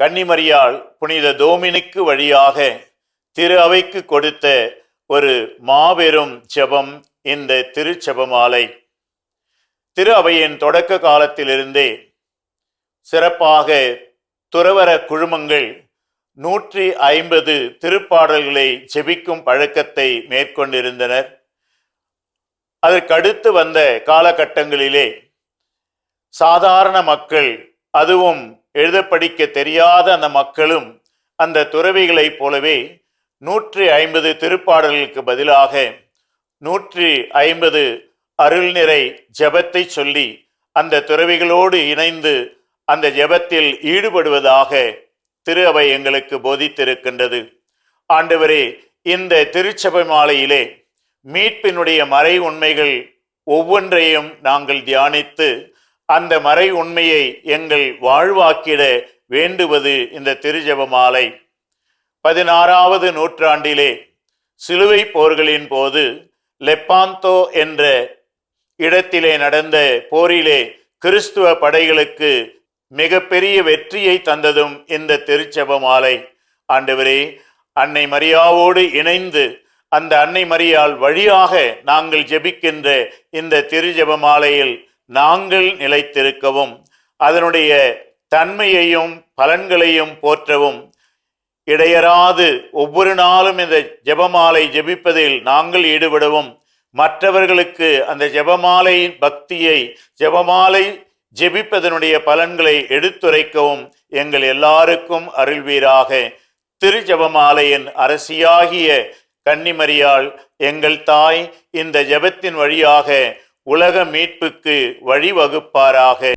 கன்னிமரியாள் புனித தோமினிக்கு வழியாக திரு அவைக்கு கொடுத்த ஒரு மாபெரும் ஜெபம் இந்த திருச்செபமாலை. திரு அவையின் தொடக்க காலத்திலிருந்தே சிறப்பாக துறவர குழுமங்கள் நூற்றி ஐம்பது திருப்பாடல்களை ஜெபிக்கும் பழக்கத்தை மேற்கொண்டிருந்தனர். அதற்கடுத்து வந்த காலகட்டங்களிலே சாதாரண மக்கள் அதுவும் எழுத படிக்க தெரியாத அந்த மக்களும் அந்த துறவிகளைப் போலவே நூற்றி ஐம்பது திருப்பாடல்களுக்கு பதிலாக நூற்றி ஐம்பது அருள்நிறை ஜபத்தை சொல்லி அந்த துறவிகளோடு இணைந்து அந்த ஜெபத்தில் ஈடுபடுவதாக திரு அவை எங்களுக்கு போதித்திருக்கின்றது. ஆண்டவரே இந்த திருச்சபை மாலையிலே மீட்பினுடைய மறை உண்மைகள் ஒவ்வொன்றையும் நாங்கள் தியானித்து அந்த மறை உண்மையை எங்கள் வாழ்வாக்கிட வேண்டுவது இந்த திருஜெபமாலை. பதினாறாவது நூற்றாண்டிலே சிலுவை போர்களின் போது லெப்பாந்தோ என்ற இடத்திலே நடந்த போரிலே கிறிஸ்துவ படைகளுக்கு மிகப்பெரிய வெற்றியை தந்ததும் இந்த திருச்செப மாலை ஆண்டவரே அன்னை மரியாவோடு இணைந்து அந்த அன்னை மரியால் வழியாக நாங்கள் ஜெபிக்கின்ற இந்த திருஜெப மாலையில் நாங்கள் நிலைத்திருக்கவும் அதனுடைய தன்மையையும் பலன்களையும் போற்றவும். இடையராது ஒவ்வொரு நாளும் இந்த ஜெபமாலை ஜெபிப்பதில் நாங்கள் ஈடுபடவும். மற்றவர்களுக்கு அந்த ஜெபமாலையின் பக்தியை ஜெபமாலை ஜெபிப்பதனுடைய பலன்களை எடுத்துரைக்கவும். எங்கள் எல்லாருக்கும் அருள்வீராக. திரு ஜெபமாலையின் அரசியாகிய கன்னிமரியாள் எங்கள் தாய் இந்த ஜெபத்தின் வழியாக உலக மீட்புக்கு வழிவகுப்பாராக.